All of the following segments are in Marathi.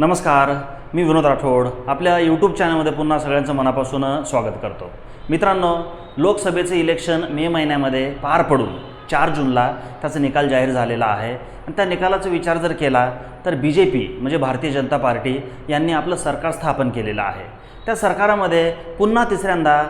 नमस्कार मी विनोद राठोड. आपल्या यूट्यूब चॅनलमध्ये पुन्हा सगळ्यांचं मनापासून स्वागत करतो. मित्रांनो लोकसभेचं इलेक्शन मे महिन्यामध्ये पार पडून चार जूनला त्याचा निकाल जाहीर झालेला आहे. आणि त्या निकालाचा विचार जर केला तर बी जे पी म्हणजे भारतीय जनता पार्टी यांनी आपलं सरकार स्थापन केलेलं आहे. त्या सरकारामध्ये पुन्हा तिसऱ्यांदा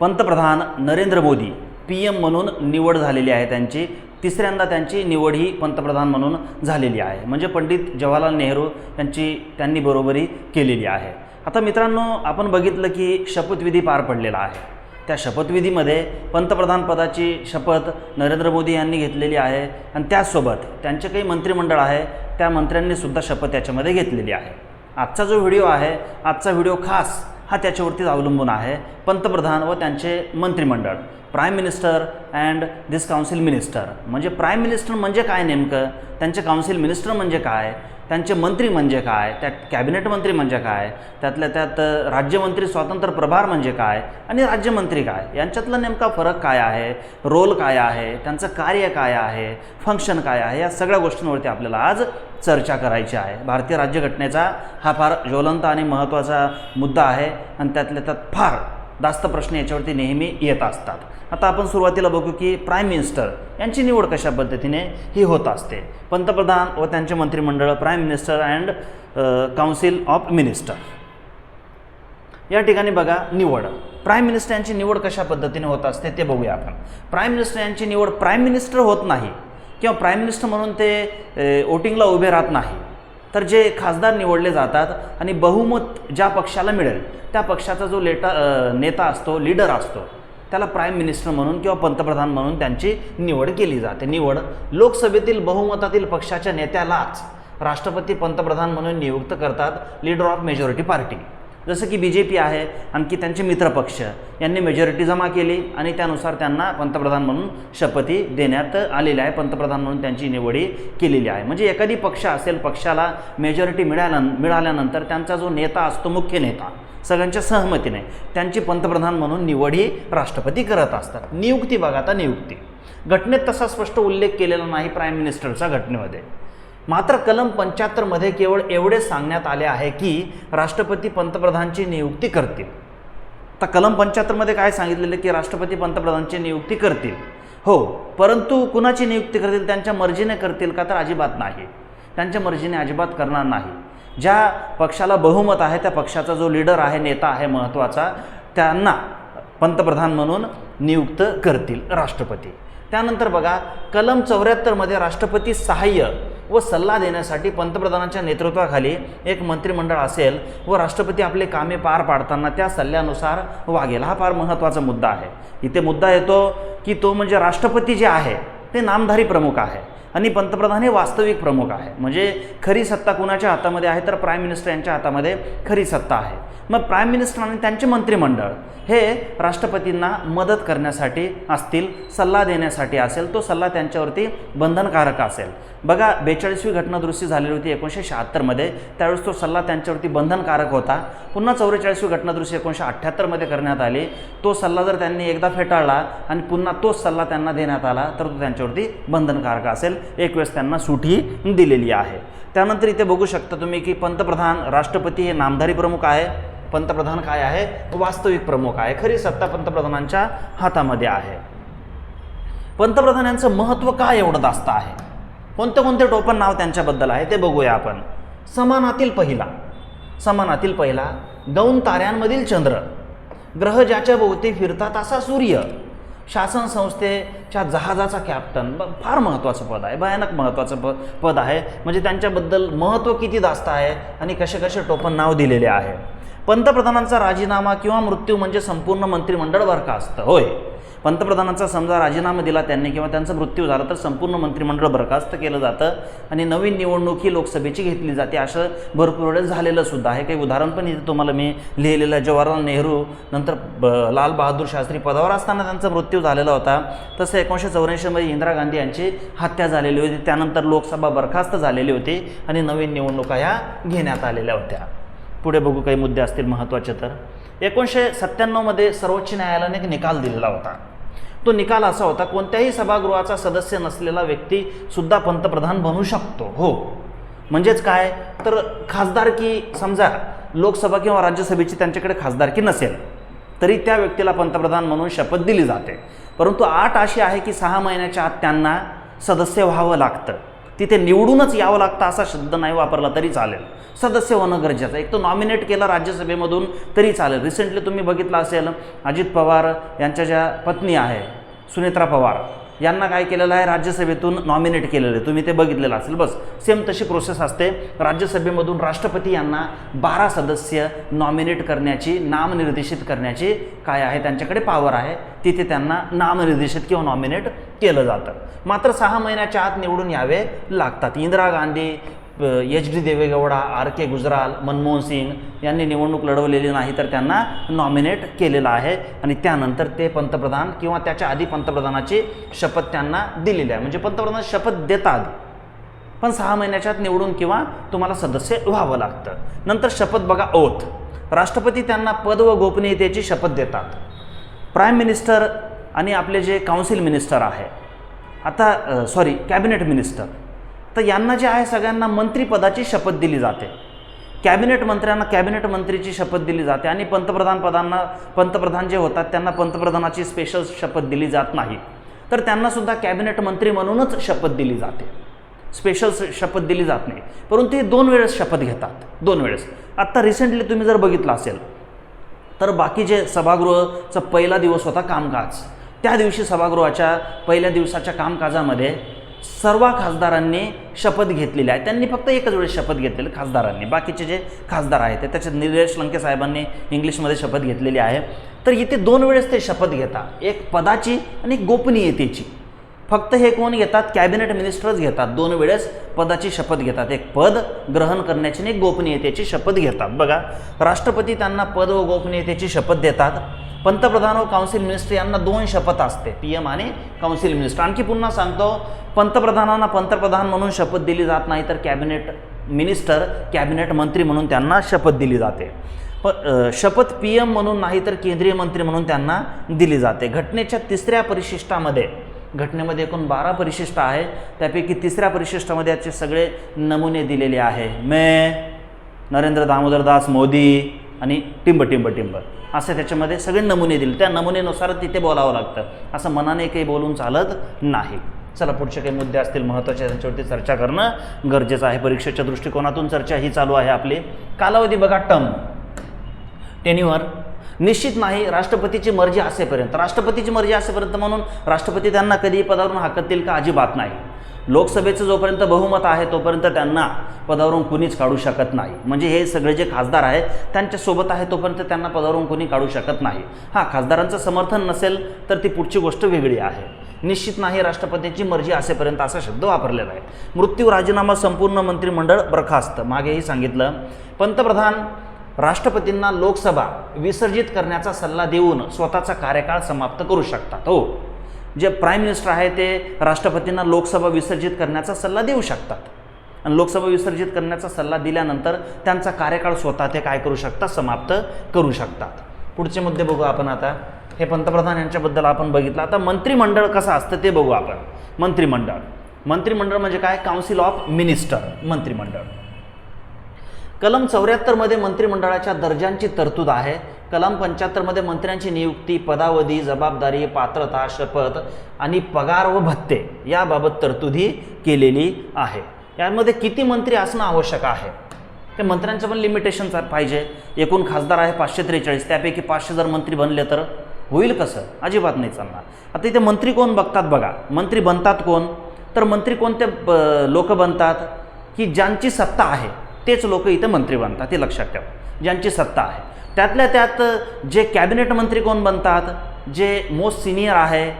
पंतप्रधान नरेंद्र मोदी पी एम म्हणून निवड झालेली आहे त्यांची. तिसऱ्यांदा त्यांची निवड ही पंतप्रधान म्हणून झालेली आहे. म्हणजे पंडित जवाहरलाल नेहरू यांची त्यांनी बरोबरी केलेली आहे. आता मित्रांनो आपण बघितलं की शपथविधी पार पडलेला आहे. त्या शपथविधीमध्ये पंतप्रधान पदाची शपथ नरेंद्र मोदी यांनी घेतलेली आहे आणि त्याचसोबत त्यांचे काही मंत्रिमंडळ आहे त्या मंत्र्यांनी सुद्धा शपथ याच्यामध्ये घेतलेली आहे. आजचा जो व्हिडिओ आहे आजचा व्हिडिओ खास हा त्याच्यावरतीच अवलंबून आहे. पंतप्रधान व त्यांचे मंत्रिमंडळ prime minister and this council minister म्हणजे प्राईम मिनिस्टर म्हणजे काय नेमकं? त्यांचे काउन्सिल मिनिस्टर म्हणजे काय? त्यांचे मंत्री म्हणजे काय? त्यात कॅबिनेट मंत्री म्हणजे काय? त्यातल्या त्यात राज्यमंत्री स्वातंत्र्य प्रभार म्हणजे काय? आणि राज्यमंत्री काय? यांच्यातला नेमका फरक काय आहे? रोल काय आहे? त्यांचं कार्य काय आहे? फंक्शन काय आहे? या सगळ्या गोष्टींवरती आपल्याला आज चर्चा करायची आहे. भारतीय राज्यघटनेचा हा फार ज्वलंत आणि महत्त्वाचा मुद्दा आहे. आणि त्यातल्या त्यात फार जास्त प्रश्न याच्यावरती नेहमी येत असतात. आता आपण सुरुवातीला बघू की प्राईम मिनिस्टर यांची निवड कशा पद्धतीने ही होत असते. पंतप्रधान व त्यांचे मंत्रिमंडळ prime minister and council of minister या ठिकाणी बघा निवड. प्राईम मिनिस्टर यांची निवड कशा पद्धतीने होत असते ते बघूया आपण. प्राईम मिनिस्टर यांची निवड प्राईम मिनिस्टर होत नाही किंवा प्राईम मिनिस्टर म्हणून ते वोटिंगला उभे राहत नाही. तर जे खासदार निवडले जातात आणि बहुमत ज्या पक्षाला मिळेल त्या पक्षाचा जो लेटा नेता असतो लीडर असतो त्याला प्राईम मिनिस्टर म्हणून किंवा पंतप्रधान म्हणून त्यांची निवड केली जाते. निवड लोकसभेतील बहुमतातील पक्षाच्या नेत्यालाच राष्ट्रपती पंतप्रधान म्हणून नियुक्त करतात लीडर ऑफ मेजॉरिटी पार्टी. जसं की बी जे पी आहे आणखी त्यांचे मित्रपक्ष यांनी मेजॉरिटी जमा केली आणि त्यानुसार त्यांना पंतप्रधान म्हणून शपथी देण्यात आलेली आहे. पंतप्रधान म्हणून त्यांची निवडी केलेली आहे. म्हणजे एखादी पक्ष असेल पक्षाला मेजॉरिटी मिळाल्या मिळाल्यानंतर त्यांचा जो नेता असतो मुख्य नेता सगळ्यांच्या सहमतीने त्यांची पंतप्रधान म्हणून निवड ही राष्ट्रपती करत असतात. नियुक्ती बघा आता नियुक्ती. घटनेत तसा स्पष्ट उल्लेख केलेला नाही प्राईम मिनिस्टरचा घटनेमध्ये. मात्र कलम पंच्याहत्तरमध्ये केवळ एवढे सांगण्यात आले आहे की राष्ट्रपती पंतप्रधानची नियुक्ती करतील. आता कलम पंच्याहत्तरमध्ये काय सांगितलेलं की राष्ट्रपती पंतप्रधानची नियुक्ती करतील? हो परंतु कुणाची नियुक्ती करतील? त्यांच्या मर्जीने करतील का? तर अजिबात नाही. त्यांच्या मर्जीने अजिबात करणार नाही. ज्या पक्षाला बहुमत आहे त्या पक्षाचा जो लीडर आहे नेता आहे महत्त्वाचा त्यांना पंतप्रधान म्हणून नियुक्त करतील राष्ट्रपती. त्यानंतर बघा कलम चौऱ्याहत्तरमध्ये राष्ट्रपती सहाय्य व सल्ला देण्यासाठी पंतप्रधानांच्या नेतृत्वाखाली एक मंत्रिमंडळ असेल व राष्ट्रपती आपले कामे पार पाडताना त्या सल्ल्यानुसार वागेल. हा फार महत्त्वाचा मुद्दा आहे. इथे मुद्दा येतो की तो म्हणजे राष्ट्रपती जे आहे ते नामधारी प्रमुख आहे आणि पंतप्रधान हे वास्तविक प्रमुख आहे. म्हणजे खरी सत्ता कुणाच्या हातामध्ये आहे तर प्राईम मिनिस्टर यांच्या हातामध्ये खरी सत्ता आहे. मग प्राईम मिनिस्टर आणि त्यांचे मंत्रिमंडळ हे राष्ट्रपतींना मदत करण्यासाठी असतील सल्ला देण्यासाठी असेल तो सल्ला त्यांच्यावरती बंधनकारक असेल. बघा बेचाळीसवी घटनादुरुस्ती झालेली होती एकोणीसशे शहात्तरमध्ये त्यावेळेस तो सल्ला त्यांच्यावरती बंधनकारक होता. पुन्हा चौवेचाळीसवी घटनादुरुस्ती एकोणीसशे अठ्ठ्याहत्तरमध्ये करण्यात आली. तो सल्ला जर त्यांनी एकदा फेटाळला आणि पुन्हा तोच सल्ला त्यांना देण्यात आला तर तो त्यांच्यावरती बंधनकारक असेल. एक वेळेस त्यांना सुटी दिलेली आहे. त्यानंतर इथे बघू शकता तुम्ही की पंतप्रधान राष्ट्रपती हे नामधारी प्रमुख आहे. पंतप्रधान काय आहे? वास्तविक प्रमुख आहे. खरी सत्ता पंतप्रधानांच्या हातामध्ये आहे. पंतप्रधान यांचं महत्त्व का एवढं जास्त आहे? कोणते कोणते टोपण नाव त्यांच्याबद्दल आहे ते बघूया आपण. समानातील पहिला. समानातील पहिला दोन ताऱ्यांमधील चंद्र. ग्रह ज्याच्या भोवती फिरतात असा सूर्य. शासन संस्थेच्या जहाजाचा कॅप्टन ब- फार महत्त्वाचं पद आहे भयानक महत्त्वाचं प पद आहे. म्हणजे त्यांच्याबद्दल महत्त्व किती जास्त आहे आणि कसे कसे टोपण नाव दिलेले आहे. पंतप्रधानांचा राजीनामा किंवा मृत्यू म्हणजे संपूर्ण मंत्रिमंडळ बरखास्त. होय. पंतप्रधानांचा समजा राजीनामा दिला त्यांनी किंवा त्यांचा मृत्यू झाला तर संपूर्ण मंत्रिमंडळ बरखास्त केलं जातं आणि नवीन निवडणूक ही लोकसभेची घेतली जाते. असं भरपूर वेळेस झालेलं सुद्धा आहे. काही उदाहरण पण इथे तुम्हाला मी लिहिलेलं जवाहरलाल नेहरू नंतर ब- लाल बहादूर शास्त्री पदावर असताना त्यांचा मृत्यू झालेला होता. तसं एकोणीसशे चौऱ्याऐंशीमध्ये इंदिरा गांधी यांची हत्या झालेली होती. त्यानंतर लोकसभा बरखास्त झालेली होती आणि नवीन निवडणुका ह्या घेण्यात आलेल्या होत्या. पुढे बघू काही मुद्दे असतील महत्त्वाचे तर. एकोणीसशे सत्त्याण्णवमध्ये सर्वोच्च न्यायालयाने एक निकाल दिलेला होता. तो निकाल असा होता कोणत्याही सभागृहाचा सदस्य नसलेला व्यक्ती सुद्धा पंतप्रधान बनू शकतो. हो. म्हणजेच काय? तर खासदारकी समजा लोकसभा किंवा राज्यसभेची त्यांच्याकडे खासदारकी नसेल तरी त्या व्यक्तीला पंतप्रधान म्हणून शपथ दिली जाते. परंतु आठ अशी आहे की सहा महिन्याच्या आत त्यांना सदस्य व्हावं लागतं. तिथे निवडूनच यावं लागतं असा शब्द नाही वापरला तरी चालेल. सदस्य होणं गरजेचं आहे. एक तो नॉमिनेट केला राज्यसभेमधून तरी चालेल. रिसेंटली तुम्ही बघितलं असेल अजित पवार यांच्या ज्या पत्नी आहे सुनेत्रा पवार. यांना काय केलेलं आहे? राज्यसभेतून नॉमिनेट केलेलं आहे. तुम्ही ते बघितलेलं असेल. बस सेम तशी प्रोसेस असते. राज्यसभेमधून राष्ट्रपती यांना बारा सदस्य नॉमिनेट करण्याची नामनिर्देशित करण्याची काय आहे? त्यांच्याकडे पॉवर आहे. तिथे त्यांना नामनिर्देशित किंवा नॉमिनेट केलं जातं. मात्र सहा महिन्याच्या आत निवडून यावे लागतात. Indira Gandhi H D Deve Gowda R K Gujral Manmohan Singh यांनी निवडणूक लढवलेली नाही तर त्यांना नॉमिनेट केलेलं आहे. आणि त्यानंतर ते पंतप्रधान किंवा त्याच्या आधी पंतप्रधानाची शपथ त्यांना दिलेली आहे. म्हणजे पंतप्रधान शपथ देतात पण सहा महिन्याच्या आत निवडून किंवा तुम्हाला सदस्य व्हावं लागतं. नंतर शपथ बघा ओथ. राष्ट्रपती त्यांना पद व गोपनीयतेची शपथ देतात. प्राईम मिनिस्टर आणि आपले जे काउन्सिल मिनिस्टर आहे. आता सॉरी कॅबिनेट मिनिस्टर तर यांना जे आहे सगळ्यांना मंत्रिपदाची शपथ दिली जाते. कॅबिनेट मंत्र्यांना कॅबिनेट मंत्रीची शपथ दिली जाते आणि पंतप्रधान पदांना पंतप्रधान जे होतात त्यांना पंतप्रधानाची स्पेशल शपथ दिली जात नाही. तर त्यांनासुद्धा कॅबिनेट मंत्री म्हणूनच शपथ दिली जाते. स्पेशल शपथ दिली जात नाही. परंतु हे दोन वेळेस शपथ घेतात. दोन वेळेस. आत्ता रिसेंटली तुम्ही जर बघितलं असेल तर बाकी जे सभागृहाचा पहिला दिवस होता कामकाज. त्या दिवशी सभागृहाच्या पहिल्या दिवसाच्या कामकाजामध्ये सर्व खासदारांनी शपथ घेतलेली आहे. त्यांनी फक्त एकच वेळेस शपथ घेतलेली खासदारांनी. बाकीचे जे खासदार आहेत ते त्याच्यात निलेश लंके साहेबांनी इंग्लिशमध्ये शपथ घेतलेली आहे. तर इथे दोन वेळेस ते शपथ घेतात एक पदाची आणि एक गोपनीयतेची. फक्त हे कोण घेतात? कॅबिनेट मिनिस्टर्स घेतात. दोन वेळेस पदाची शपथ घेतात. एक पद ग्रहण करण्याची आणि एक गोपनीयतेची शपथ घेतात. बघा राष्ट्रपती त्यांना पद व गोपनीयतेची शपथ देतात. पंतप्रधान व काउन्सिल मिनिस्टर यांना दोन शपथ असते पी एम आणि काउन्सिल मिनिस्टर आणखी पुन्हा सांगतो पंतप्रधानांना पंतप्रधान म्हणून शपथ दिली जात नाही तर कॅबिनेट मिनिस्टर कॅबिनेट मंत्री म्हणून त्यांना शपथ दिली जाते. प शपथ पी एम म्हणून नाही तर केंद्रीय मंत्री म्हणून त्यांना दिली जाते. घटनेच्या तिसऱ्या परिशिष्टामध्ये घटनेमध्ये एकूण बारा परिशिष्ट आहे त्यापैकी तिसऱ्या परिशिष्टामध्ये याचे सगळे नमुने दिलेले आहे. मे नरेंद्र दामोदरदास मोदी आणि टिंब टिंब टिंब. असं त्याच्यामध्ये सगळे नमुने दिले. त्या नमुनेनुसार तिथे बोलावं लागतं. असं मनाने काही बोलून चालत नाही. चला पुढचे काही मुद्दे असतील महत्त्वाचे त्यांच्यावरती चर्चा करणं गरजेचं आहे. परीक्षेच्या दृष्टिकोनातून चर्चा ही चालू आहे आपली. कालावधी बघा टर्म टेन्युअर निश्चित नाही राष्ट्रपतीची मर्जी असेपर्यंत. राष्ट्रपतीची मर्जी असेपर्यंत म्हणून राष्ट्रपती त्यांना कधीही पदावरून हाकतील का? अजिबात नाही. लोकसभेचं जोपर्यंत बहुमत आहे तोपर्यंत त्यांना पदावरून कुणीच काढू शकत नाही. म्हणजे हे सगळे जे खासदार आहेत त्यांच्यासोबत आहे तोपर्यंत त्यांना पदावरून कोणी काढू शकत नाही. हां खासदारांचं समर्थन नसेल तर ती पुढची गोष्ट वेगळी आहे. निश्चित नाही राष्ट्रपतीची मर्जी असेपर्यंत असा शब्द वापरलेला आहे. मृत्यू राजीनामा संपूर्ण मंत्रिमंडळ बरखास्त. मागेही सांगितलं. पंतप्रधान राष्ट्रपतींना लोकसभा विसर्जित करण्याचा सल्ला देऊन स्वतःचा कार्यकाळ समाप्त करू शकतात. हो. जे प्राईम मिनिस्टर आहे ते राष्ट्रपतींना लोकसभा विसर्जित करण्याचा सल्ला देऊ शकतात. आणि लोकसभा विसर्जित करण्याचा सल्ला दिल्यानंतर त्यांचा कार्यकाळ स्वतः ते काय करू शकतात? समाप्त करू शकतात. पुढचे मुद्दे बघू आपण आता. हे पंतप्रधान यांच्याबद्दल आपण बघितलं. आता मंत्रिमंडळ कसं असतं ते बघू आपण. मंत्रिमंडळ. मंत्रिमंडळ म्हणजे काय? काउन्सिल ऑफ मिनिस्टर मंत्रिमंडळ. कलम चौऱ्याहत्तरमध्ये मंत्रिमंडळाच्या दर्जांची तरतूद आहे. कलम पंच्याहत्तरमध्ये मंत्र्यांची नियुक्ती पदावधी जबाबदारी पात्रता शपथ आणि पगार व भत्ते याबाबत तरतुदी केलेली आहे. यामध्ये किती मंत्री असणं आवश्यक आहे? ते मंत्र्यांचं पण लिमिटेशन पाहिजे. एकूण खासदार आहे पाचशे त्रेचाळीस. त्यापैकी पाचशे जर मंत्री बनले तर होईल कसं? अजिबात नाही चालणार. आता इथे मंत्री कोण बघतात बघा. मंत्री बनतात कोण? तर मंत्री कोणते लोक बनतात? की ज्यांची सत्ता आहे. तेच लोक इथं मंत्री बनतात ते लक्षात ठेवा. ज्यांची सत्ता आहे. त्यातल्या त्यात जे कॅबिनेट मंत्री कोण बनतात? जे मोस्ट सिनियर आहे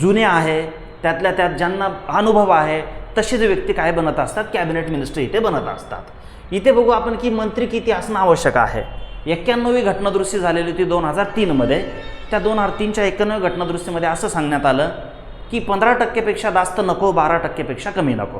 जुने आहे त्यातल्या त्यात ज्यांना अनुभव आहे तसे जे व्यक्ती काय बनत असतात? कॅबिनेट मिनिस्टर इथे बनत असतात. इथे बघू आपण की मंत्री किती असणं आवश्यक आहे. एक्क्याण्णवी घटनादुरुस्ती झालेली होती दोन हजार तीनमध्ये त्या दोन हजार तीनच्या एक्क्याण्णव घटनादुरुस्तीमध्ये असं सांगण्यात आलं की पंधरा टक्केपेक्षा जास्त नको बारा टक्केपेक्षा कमी नको.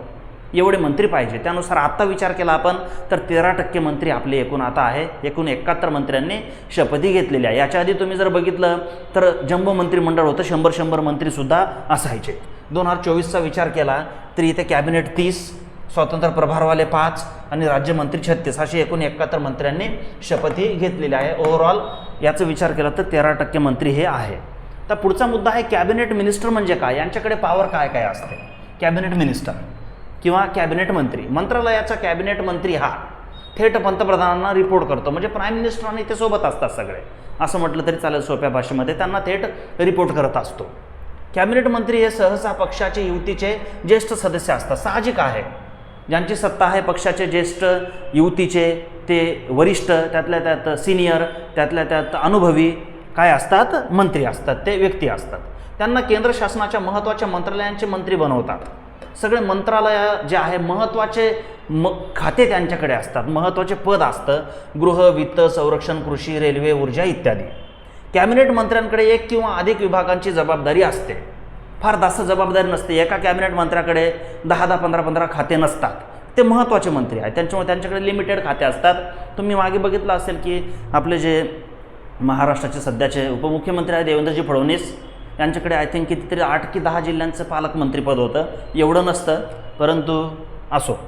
एवढे मंत्री पाहिजे. त्यानुसार आत्ता विचार केला आपण तर तेरा टक्के मंत्री आपले एकूण आता आहे. एकूण एकाहत्तर मंत्र्यांनी शपथी घेतलेली आहे. याच्या आधी तुम्ही जर बघितलं तर जम्बो मंत्रिमंडळ होतं शंभर शंभर मंत्रीसुद्धा असायचे. दोन हजार चोवीसचा विचार केला तर इथे कॅबिनेट तीस स्वतंत्र प्रभारवाले पाच आणि राज्यमंत्री छत्तीस अशी एकूण एकाहत्तर मंत्र्यांनी शपथही घेतलेली आहे. ओव्हरऑल याचा विचार केला तर तेरा टक्के मंत्री हे आहे. तर पुढचा मुद्दा आहे कॅबिनेट मिनिस्टर म्हणजे काय? यांच्याकडे पॉवर काय काय असते? Cabinet minister. किंवा कॅबिनेट मंत्री मंत्रालयाचा कॅबिनेट मंत्री हा थेट पंतप्रधानांना रिपोर्ट करतो. म्हणजे प्राईम मिनिस्टर आणि ते सोबत असतात सगळे. असं म्हटलं तरी चालेल सोप्या भाषेमध्ये त्यांना थेट रिपोर्ट करत असतो. कॅबिनेट मंत्री हे सहसा पक्षाचे युतीचे ज्येष्ठ सदस्य असतात. साहजिक आहे. ज्यांची सत्ता आहे पक्षाचे ज्येष्ठ युतीचे ते वरिष्ठ त्यातल्या त्यात सिनियर त्यातल्या त्यात अनुभवी काय असतात? मंत्री असतात. ते व्यक्ती असतात. त्यांना केंद्र शासनाच्या महत्त्वाच्या मंत्रालयांचे मंत्री बनवतात. सगळे मंत्रालय जे आहे महत्त्वाचे म खाते त्यांच्याकडे असतात. महत्त्वाचे पद असतं. गृह वित्त संरक्षण कृषी रेल्वे ऊर्जा इत्यादी. कॅबिनेट मंत्र्यांकडे एक किंवा अधिक विभागांची जबाबदारी असते. फार जास्त जबाबदारी नसते. एका कॅबिनेट मंत्र्याकडे दहा दहा पंधरा पंधरा खाते नसतात. ते महत्त्वाचे मंत्री आहेत. त्यांच्यामुळे त्यांच्याकडे लिमिटेड खाते असतात. तुम्ही मागे बघितलं असेल की आपले जे महाराष्ट्राचे सध्याचे उपमुख्यमंत्री आहे देवेंद्रजी फडणवीस यांच्याकडे आय थिंक कितीतरी आठ की दहा जिल्ह्यांचं पालकमंत्रीपद होतं. एवढं नसतं परंतु असो.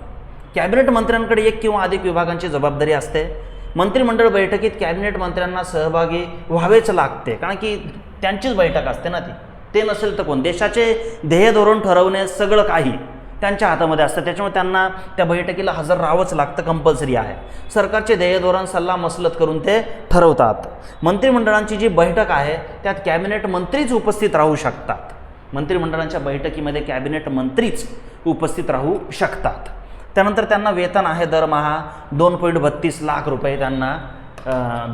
कॅबिनेट मंत्र्यांकडे एक किंवा अधिक विभागांची जबाबदारी असते. मंत्रिमंडळ बैठकीत कॅबिनेट मंत्र्यांना सहभागी व्हावेच लागते. कारण की त्यांचीच बैठक असते ना ती. ते नसेल तर कोण? देशाचे ध्येय धोरण ठरवणे सगळं काही. त्यांच्या हातामध्ये असतं. त्याच्यामुळे त्यांना त्या बैठकीला हजर राहावंच लागतं कंपल्सरी आहे. सरकारचे ध्येयधोरण सल्ला मसलत करून ते ठरवतात. मंत्रिमंडळांची जी बैठक आहे त्यात कॅबिनेट मंत्रीच उपस्थित राहू शकतात. मंत्रिमंडळांच्या बैठकीमध्ये कॅबिनेट मंत्रीच उपस्थित राहू शकतात. त्यानंतर त्यांना वेतन आहे दरमहा दोन पॉईंट बत्तीस लाख रुपये त्यांना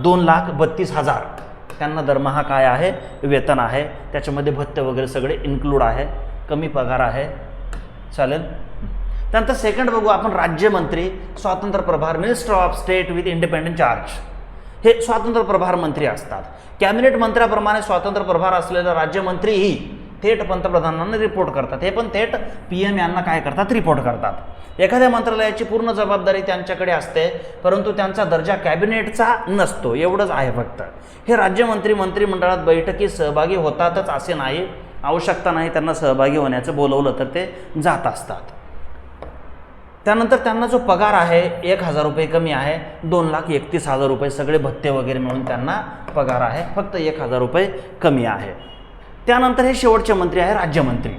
दोन लाख बत्तीस हजार. त्यांना दरमहा काय आहे? वेतन आहे. त्याच्यामध्ये भत्ते वगैरे सगळे इन्क्लूड आहे. कमी पगार आहे. चालेल? त्यानंतर सेकंड बघू आपण राज्यमंत्री स्वातंत्र्य प्रभार minister of state with independent charge हे स्वातंत्र्य प्रभार मंत्री असतात. कॅबिनेट मंत्र्याप्रमाणे स्वातंत्र्य प्रभार असलेले राज्यमंत्रीही थेट पंतप्रधानांना रिपोर्ट करतात. हे पण थेट पी एम यांना काय करतात? रिपोर्ट करतात. एखाद्या मंत्रालयाची पूर्ण जबाबदारी त्यांच्याकडे असते परंतु त्यांचा दर्जा कॅबिनेटचा नसतो. एवढंच आहे फक्त. हे राज्यमंत्री मंत्रिमंडळात बैठकीत सहभागी होतातच असे नाही. आवश्यकता नाही त्यांना सहभागी होण्याचं बोलवलं तर ते जात असतात. त्यानंतर त्यांना जो पगार आहे एक हजार रुपये कमी आहे दोन लाख एकतीस हजार रुपये सगळे भत्ते वगैरे मिळून त्यांना पगार आहे फक्त एक हजार रुपये कमी आहे. त्यानंतर हे शेवटचे मंत्री आहे राज्यमंत्री.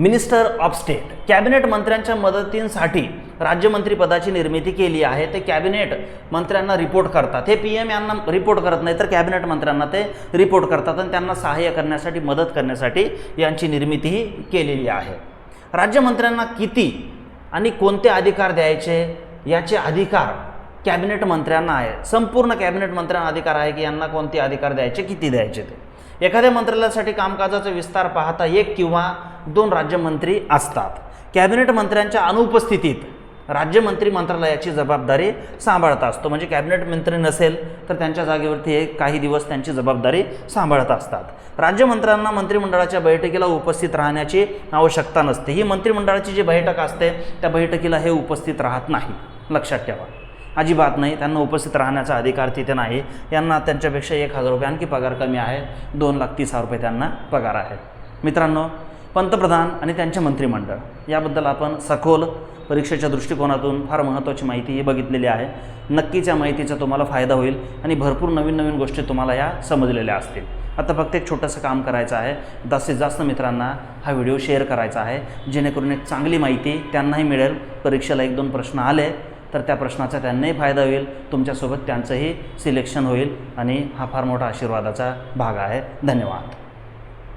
मिनिस्टर ऑफ स्टेट कॅबिनेट मंत्र्यांच्या मदतींसाठी राज्यमंत्रीपदाची निर्मिती केली आहे. ते कॅबिनेट मंत्र्यांना रिपोर्ट करतात. हे पी एम यांना रिपोर्ट करत नाही तर कॅबिनेट मंत्र्यांना ते रिपोर्ट करतात आणि त्यांना सहाय्य करण्यासाठी मदत करण्यासाठी यांची निर्मितीही केलेली आहे. राज्यमंत्र्यांना किती आणि कोणते अधिकार द्यायचे याचे अधिकार कॅबिनेट मंत्र्यांना आहे. संपूर्ण कॅबिनेट मंत्र्यांना अधिकार आहे की यांना कोणते अधिकार द्यायचे किती द्यायचे ते. एखाद्या मंत्रालयासाठी कामकाजाचा विस्तार पाहता एक किंवा दोन राज्यमंत्री असतात. कॅबिनेट मंत्र्यांच्या अनुपस्थितीत राज्यमंत्री मंत्रालयाची जबाबदारी सांभाळत असतो. म्हणजे कॅबिनेट मंत्री नसेल तर त्यांच्या जागेवरती एक काही दिवस त्यांची जबाबदारी सांभाळत असतात. राज्यमंत्र्यांना मंत्रिमंडळाच्या बैठकीला उपस्थित राहण्याची आवश्यकता नसते. ही मंत्रिमंडळाची जी बैठक असते त्या बैठकीला हे उपस्थित राहत नाही. लक्षात ठेवा. अजिबात नाही. त्यांना उपस्थित राहण्याचा अधिकार तिथे नाही. यांना त्यांच्यापेक्षा एक हजार रुपये आणखी पगार कमी आहे. दोन लाख तीस हजार रुपये त्यांना पगार आहे. मित्रांनो पंतप्रधान आणि त्यांचे मंत्रिमंडळ. याबद्दल आपण सखोल परीक्षेच्या दृष्टिकोनातून फार महत्त्वाची माहिती ही बघितलेली आहे. नक्कीच या माहितीचा तुम्हाला फायदा होईल आणि भरपूर नवीन नवीन गोष्टी तुम्हाला या समजलेल्या असतील. आता फक्त एक छोटंसं काम करायचं आहे. जास्तीत जास्त मित्रांना हा व्हिडिओ शेअर करायचा आहे. जेणेकरून एक चांगली माहिती त्यांनाही मिळेल. परीक्षेला एक दोन प्रश्न आले तर त्या प्रश्नाचा त्यांनाही फायदा होईल. तुमच्यासोबत त्यांचंही सिलेक्शन होईल आणि हा फार मोठा आशीर्वादाचा भाग आहे. धन्यवाद.